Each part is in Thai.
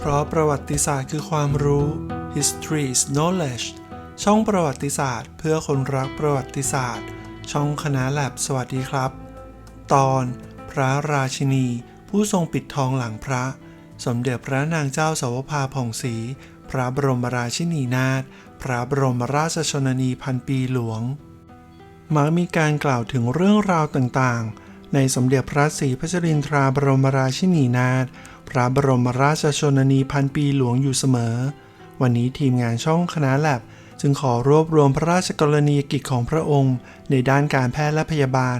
เพราะประวัติศาสตร์คือความรู้ history is knowledge ช่องประวัติศาสตร์ เพื่อคนรักประวัติศาสตร์ ช่องคณะแลบสวัสดีครับ ตอน พระราชินี ผู้ทรงปิดทองหลังพระ สมเด็จพระนางเจ้าสาวภาผ่องศรีพระบรมราชินีนาถพระบรมราชชนนีพันปีหลวง มักมีการกล่าวถึงเรื่องราวต่างๆ ในสมเด็จพระศรีพัชรินทราบรมราชินีนาถ พระบรมราชชนนีพันปีหลวงอยู่เสมอ วันนี้ทีมงานช่องคณะแลบจึงขอรวบรวมพระราชกรณียกิจของพระองค์ ในด้านการแพทย์และพยาบาล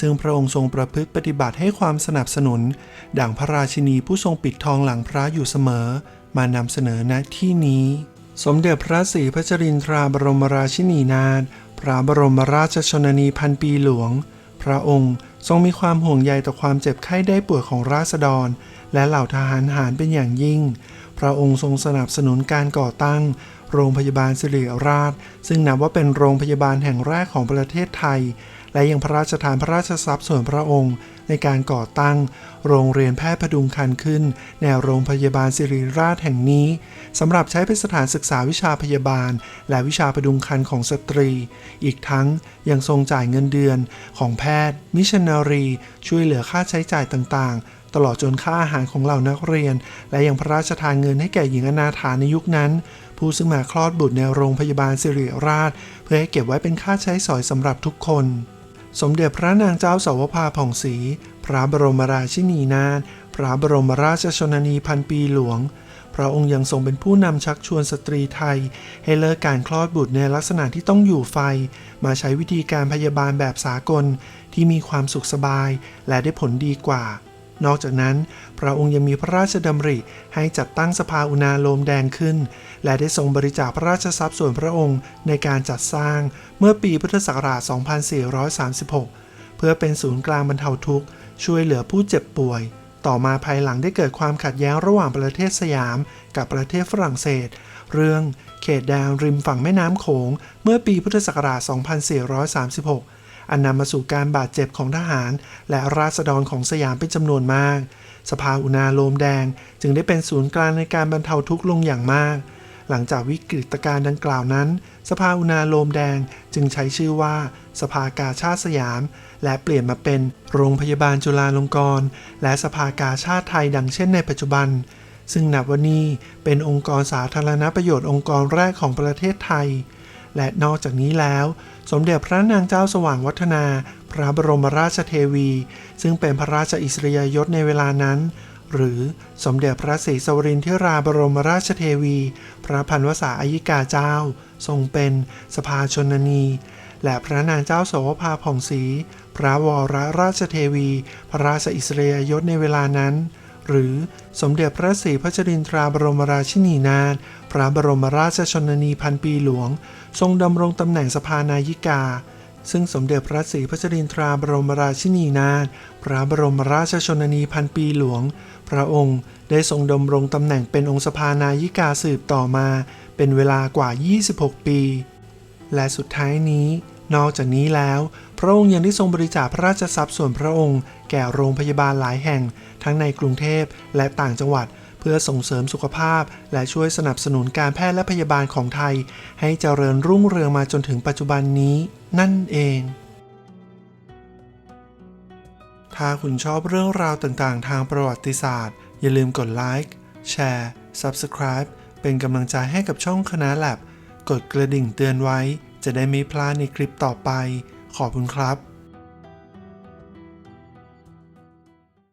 ซึ่งพระองค์ทรงประพฤติปฏิบัติให้ความสนับสนุน ดั่งพระราชินีผู้ทรงปิดทองหลังพระอยู่เสมอ มานำเสนอณที่นี้ สมเด็จพระศรีพัชรินทราบรมราชินีนาถพระบรมราชชนนีพันปีหลวง พระองค์ทรงมีความห่วงใยต่อความเจ็บไข้ได้ป่วยของราษฎร และเหล่าทหารหารเป็นอย่างยิ่ง พระองค์ทรงสนับสนุนการก่อตั้ง โรงพยาบาลสิริราช ซึ่งนับว่าเป็นโรงพยาบาลแห่งแรกของประเทศไทย และยังพระราชทานพระราชทรัพย์ส่วนพระองค์ ในการก่อตั้ง โรงเรียนแพทย์พดุงคันขึ้น แนวโรงพยาบาลสิริราชแห่งนี้สำหรับใช้เป็นสถานศึกษาวิชาพยาบาล และวิชาพดุงคันของสตรี อีกทั้งยังทรงจ่ายเงินเดือนของแพทย์ มิชนนารี ช่วยเหลือค่าใช้จ่ายต่างๆตลอดจนค่าอาหารของเหล่านักเรียน และยังพระราชทานเงินให้แก่หญิงอนาถาในยุคนั้น ผู้ซึ่งมาคลอดบุตรในโรงพยาบาลสิริราช เพื่อให้เก็บไว้เป็นค่าใช้สอยสำหรับทุกคน สมเด็จพระนางเจ้าสาวภาผ่องศรี พระบรมราชินีนาถ พระบรมราชชนนีพันปีหลวง พระองค์ยังทรงเป็นผู้นำชักชวนสตรีไทย ให้เลิกการคลอดบุตรในลักษณะที่ต้องอยู่ไฟ มาใช้วิธีการพยาบาลแบบสากลที่มีความสุขสบายและได้ผลดีกว่า นอกจากนั้น พระองค์ยังมีพระราชดำริให้จัดตั้งสภาอุณาโลมแดงขึ้น และได้ทรงบริจาคพระราชทรัพย์ส่วนพระองค์ในการจัดสร้างเมื่อปีพุทธศักราช 2436 เพื่อเป็นศูนย์กลางบรรเทาทุกข์ ช่วยเหลือผู้เจ็บป่วย ต่อมาภายหลังได้เกิดความขัดแย้งระหว่างประเทศสยาม กับประเทศฝรั่งเศส เรื่องเขตแดนริมฝั่งแม่น้ำโขงเมื่อปีพุทธศักราช 2436 อันนำมาสู่การบาดเจ็บของทหาร และราษฎรของสยามเป็นจำนวนมาก สภาอุณาโลมแดง จึงได้เป็นศูนย์กลางในการบรรเทาทุกข์ลงอย่างมาก หลังจากวิกฤตการณ์ดังกล่าวนั้น สภาอุณาโลมแดงจึงใช้ชื่อว่า สภากาชาติสยาม และเปลี่ยนมาเป็นโรงพยาบาลจุฬาลงกรณ์และสภากาชาติไทยดังเช่นในปัจจุบันซึ่งนับว่านี่เป็นองค์กรสาธารณประโยชน์องค์กรแรกของประเทศไทย และนอกจากนี้แล้ว สมเด็จพระนางเจ้าสว่างวัฒนา พระบรมราชเทวี ซึ่งเป็นพระราชอิสริยยศในเวลานั้น หรือสมเด็จพระศรีสวรินทิราบรมราชเทวี พระพันวษาอายิกาเจ้า ทรงเป็นสภาชนนี และพระนางเจ้าโสภาผ่องศรีพระวรราชเทวี พระราชอิสริยยศในเวลานั้น หรือสมเด็จพระศรีพัชรินทราบรมราชินีนาถพระบรมราชชนนีพันปีหลวง ทรงดำรงตำแหน่งสภานายิกา ซึ่งสมเด็จพระศรีพัชรินทราบรมราชินีนาถพระบรมราชชนนีพันปีหลวง พระองค์ได้ทรงดำรงตำแหน่งเป็นองค์สภานายิกาสืบต่อมา เป็นเวลากว่า 26 ปี และสุดท้ายนี้ นอกจากนี้แล้ว พระองค์ยังได้ทรงบริจาคพระราชทรัพย์ส่วนพระองค์ แก่โรงพยาบาลหลายแห่ง ทั้งในกรุงเทพและต่างจังหวัด เพื่อส่งเสริมสุขภาพ และช่วยสนับสนุนการแพทย์และพยาบาลของไทย ให้เจริญรุ่งเรืองมาจนถึงปัจจุบันนี้ นั่นเอง ถ้าคุณชอบเรื่องราวต่างๆ ทางประวัติศาสตร์ อย่าลืมกดไลค์แชร์ Subscribe เป็นกำลังใจให้กับช่องคณะแลบกดกระดิ่งเตือนไว้ จะได้ไม่พลาดในคลิปต่อไป ขอบคุณครับ